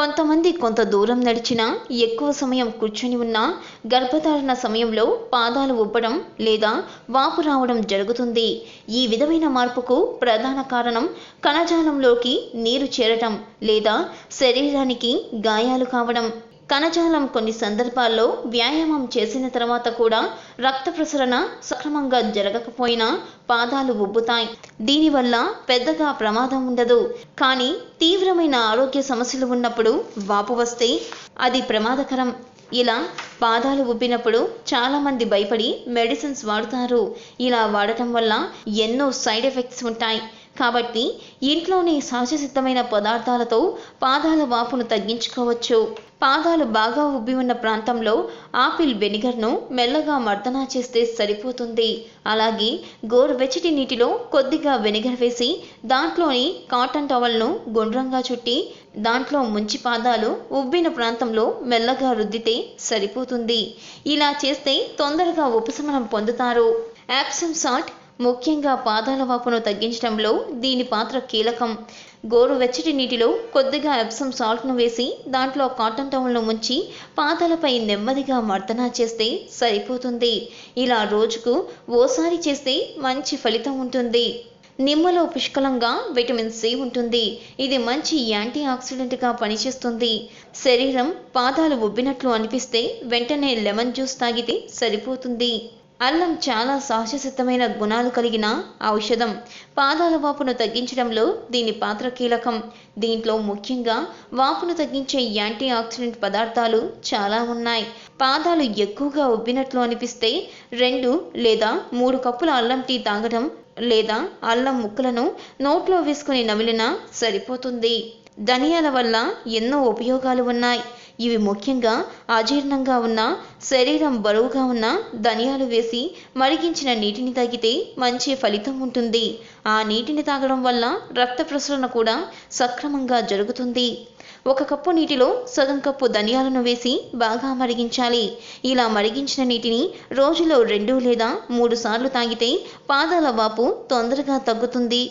కొంతమంది కొంత దూరం నడిచినా ఎక్కువ సమయం కూర్చొని ఉన్నా గర్భధారణ సమయంలో పాదాలు ఉబ్బడం లేదా వాపు రావడం జరుగుతుంది. ఈ విధమైన మార్పుకు ప్రధాన కారణం కణజాలంలోకి నీరు చేరటం లేదా శరీరానికి గాయాలు కావడం. కణజాలం కొన్ని సందర్భాల్లో వ్యాయామం చేసిన తర్వాత కూడా రక్త ప్రసరణ సక్రమంగా జరగకపోయినా పాదాలు ఉబ్బుతాయి. దీనివల్ల పెద్దగా ప్రమాదం ఉండదు. కానీ తీవ్రమైన ఆరోగ్య సమస్యలు ఉన్నప్పుడు వాపు వస్తే అది ప్రమాదకరం. ఇలా పాదాలు ఉబ్బినప్పుడు చాలామంది భయపడి మెడిసిన్స్ వాడుతారు. ఇలా వాడటం వల్ల ఎన్నో సైడ్ ఎఫెక్ట్స్ ఉంటాయి. కాబట్టి ఇంట్లోనే సహజసిద్ధమైన పదార్థాలతో పాదాల వాపును తగ్గించుకోవచ్చు. పాదాలు బాగా ఉబ్బి ఉన్న ప్రాంతంలో ఆపిల్ వెనిగర్ను మెల్లగా మర్దనా చేస్తే సరిపోతుంది. అలాగే గోరువెచ్చటి నీటిలో కొద్దిగా వెనిగర్ వేసి దాంట్లోని కాటన్ టవల్ను గుండ్రంగా చుట్టి దాంట్లో ముంచి పాదాలు ఉబ్బిన ప్రాంతంలో మెల్లగా రుద్దితే సరిపోతుంది. ఇలా చేస్తే తొందరగా ఉపశమనం పొందుతారు. యాప్సమ్ సాల్ట్ ముఖ్యంగా పాదాల వాపును తగ్గించడంలో దీని పాత్ర కీలకం. గోరువెచ్చటి నీటిలో కొద్దిగా ఎప్సమ్ సాల్ట్ను వేసి దాంట్లో కాటన్ టవల్ను ముంచి పాదాలపై నెమ్మదిగా మర్దనా చేస్తే సరిపోతుంది. ఇలా రోజుకు ఓసారి చేస్తే మంచి ఫలితం ఉంటుంది. నిమ్మలో పుష్కలంగా విటమిన్ సి ఉంటుంది. ఇది మంచి యాంటీ ఆక్సిడెంట్గా పనిచేస్తుంది. శరీరం పాదాలు ఉబ్బినట్లు అనిపిస్తే వెంటనే లెమన్ జ్యూస్ తాగితే సరిపోతుంది. అల్లం చాలా సహజసిద్ధమైన గుణాలు కలిగిన ఔషధం. పాదాల వాపును తగ్గించడంలో దీని పాత్ర కీలకం. దీంట్లో ముఖ్యంగా వాపును తగ్గించే యాంటీ ఆక్సిడెంట్ పదార్థాలు చాలా ఉన్నాయి. పాదాలు ఎక్కువగా ఉబ్బినట్లు అనిపిస్తే రెండు లేదా మూడు కప్పుల అల్లం టీ తాగడం లేదా అల్లం ముక్కలను నోట్లో వేసుకుని నమిలినా సరిపోతుంది. ధనియాల వల్ల ఎన్నో ఉపయోగాలు ఉన్నాయి. ఇవి ముఖ్యంగా అజీర్ణంగా ఉన్న శరీరం బరువుగా ఉన్న ధనియాలు వేసి మరిగించిన నీటిని తాగితే మంచి ఫలితం ఉంటుంది. ఆ నీటిని తాగడం వల్ల రక్త ప్రసరణ కూడా సక్రమంగా జరుగుతుంది. ఒక కప్పు నీటిలో సగం కప్పు ధనియాలను వేసి బాగా మరిగించాలి. ఇలా మరిగించిన నీటిని రోజులో రెండు లేదా మూడు సార్లు తాగితే పాదాల వాపు తొందరగా తగ్గుతుంది.